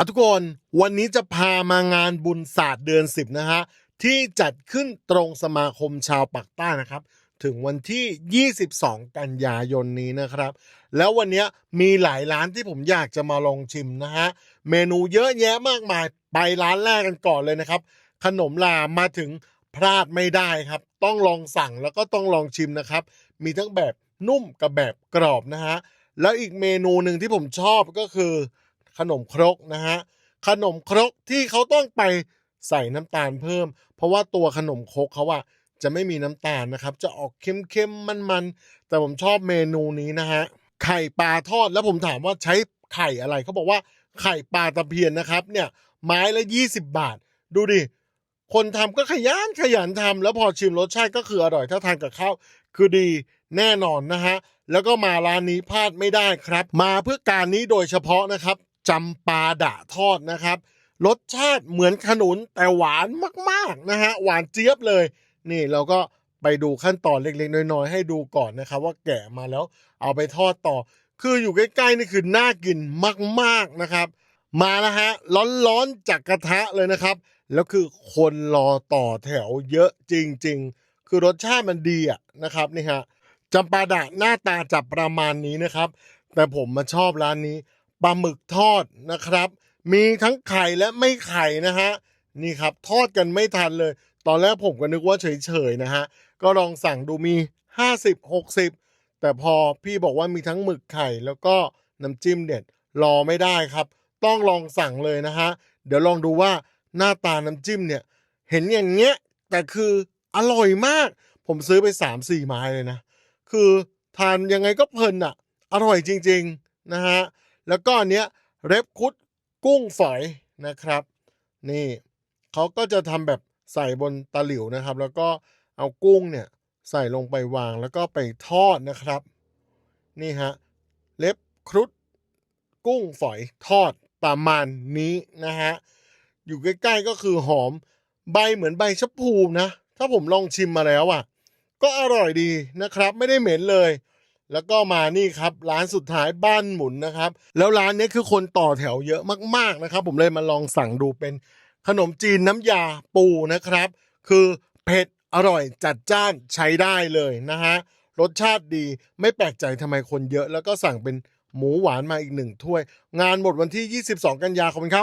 อะทุกคนวันนี้จะพามางานบุญศาสตร์เดือน 10 นะฮะ ที่จัดขึ้นตรงสมาคมชาวปักใต้นะครับ ถึงวันที่ 22 กันยายนนี้นะครับ แล้ววันนี้มีหลายร้านที่ผมอยากจะมาลองชิมนะฮะ เมนูเยอะแยะมากมายไปร้านแรกกันก่อนเลยนะครับ ขนมลามาถึงพลาดไม่ได้ครับ ต้องลองสั่งแล้วก็ต้องลองชิมนะครับ มีทั้งแบบนุ่มกับแบบกรอบนะฮะแล้วอีกเมนูหนึ่งที่ผมชอบก็คือ ขนมครกนะฮะขนมครกที่เขาต้องไปใส่น้ำตาลเพิ่ม เพราะว่าตัวขนมครกเขาอะจะไม่มีน้ำตาลนะครับ จะออกเค็มๆมันๆแต่ผมชอบเมนูนี้นะฮะไข่ปลาทอดแล้วผมถามว่าใช้ไข่อะไรเขาบอกว่าไข่ปลาตะเพียนนะครับ เนี่ยไม้ละ 20 บาท ดูดิคนทำก็ขยันขยันทำแล้วพอชิมรสชาติก็คืออร่อยถ้าทานกับข้าวคือดีแน่นอนนะฮะแล้วก็มาร้านนี้พลาดไม่ได้ครับ มาเพื่อการนี้โดยเฉพาะนะครับ จำปาดะทอดนะครับ รสชาติเหมือนขนุนแต่หวานมากๆนะฮะหวานเจี๊ยบเลย นี่เราก็ไปดูขั้นตอนเล็กๆ น้อยๆ ให้ดูก่อนนะครับ ว่าแกะมาแล้วเอาไปทอดต่อ คืออยู่ใกล้ๆนี่คือน่ากินมากๆนะครับ มาแล้วฮะร้อนๆจากกระทะเลยนะครับ แล้วคือคนรอต่อแถวเยอะจริง ๆ คือรสชาติมันดีอะนะครับนี่ฮะจำปาดะหน้าตาจับประมาณนี้นะครับ แต่ผมมาชอบร้านนี้ ปลาหมึกทอดนะครับ มีทั้งไข่และไม่ไข่นะฮะนี่ครับทอดกันไม่ทันเลย ตอนแรกผมก็นึกว่าเฉยๆนะฮะก็ลองสั่งดูมี 50 60 แต่พอพี่บอกว่ามีทั้งหมึกไข่แล้วก็น้ำจิ้มเด็ดรอไม่ได้ครับ ต้องลองสั่งเลยนะฮะเดี๋ยวลองดูว่าหน้าตาน้ำจิ้มเนี่ย เห็นอย่างเงี้ยแต่คืออร่อยมาก ผมซื้อไปสามสี่ไม้เลยนะ คือทานยังไงก็เพลินอะ อร่อยจริง ๆ นะฮะ แล้วก็อันเนี้ยเรบคุดกุ้งฝอยนะครับ นี่เขาก็จะทำแบบใส่บนตะหลิวนะครับ แล้วก็เอากุ้งเนี่ยใส่ลงไปวางแล้วก็ไปทอดนะครับ นี่ฮะเล็บครุฑกุ้งฝอยทอดประมาณนี้นะฮะอยู่ใกล้ๆก็คือหอมใบเหมือนใบชะพูนะ ถ้าผมลองชิมมาแล้วอะ ก็อร่อยดีนะครับ ไม่ได้เหม็นเลย แล้วก็มานี่ครับร้านสุดท้ายบ้านหมุนนะครับ แล้วร้านนี้คือคนต่อแถวเยอะมากๆนะครับ ผมเลยมาลองสั่งดูเป็นขนมจีนน้ำยาปูนะครับ คือเผ็ดอร่อยจัดจ้านใช้ได้เลยนะฮะรสชาติดีไม่แปลกใจทำไมคนเยอะ แล้วก็สั่งเป็นหมูหวานมาอีกหนึ่งถ้วย งานหมดวันที่ 22 กันยาคมครับ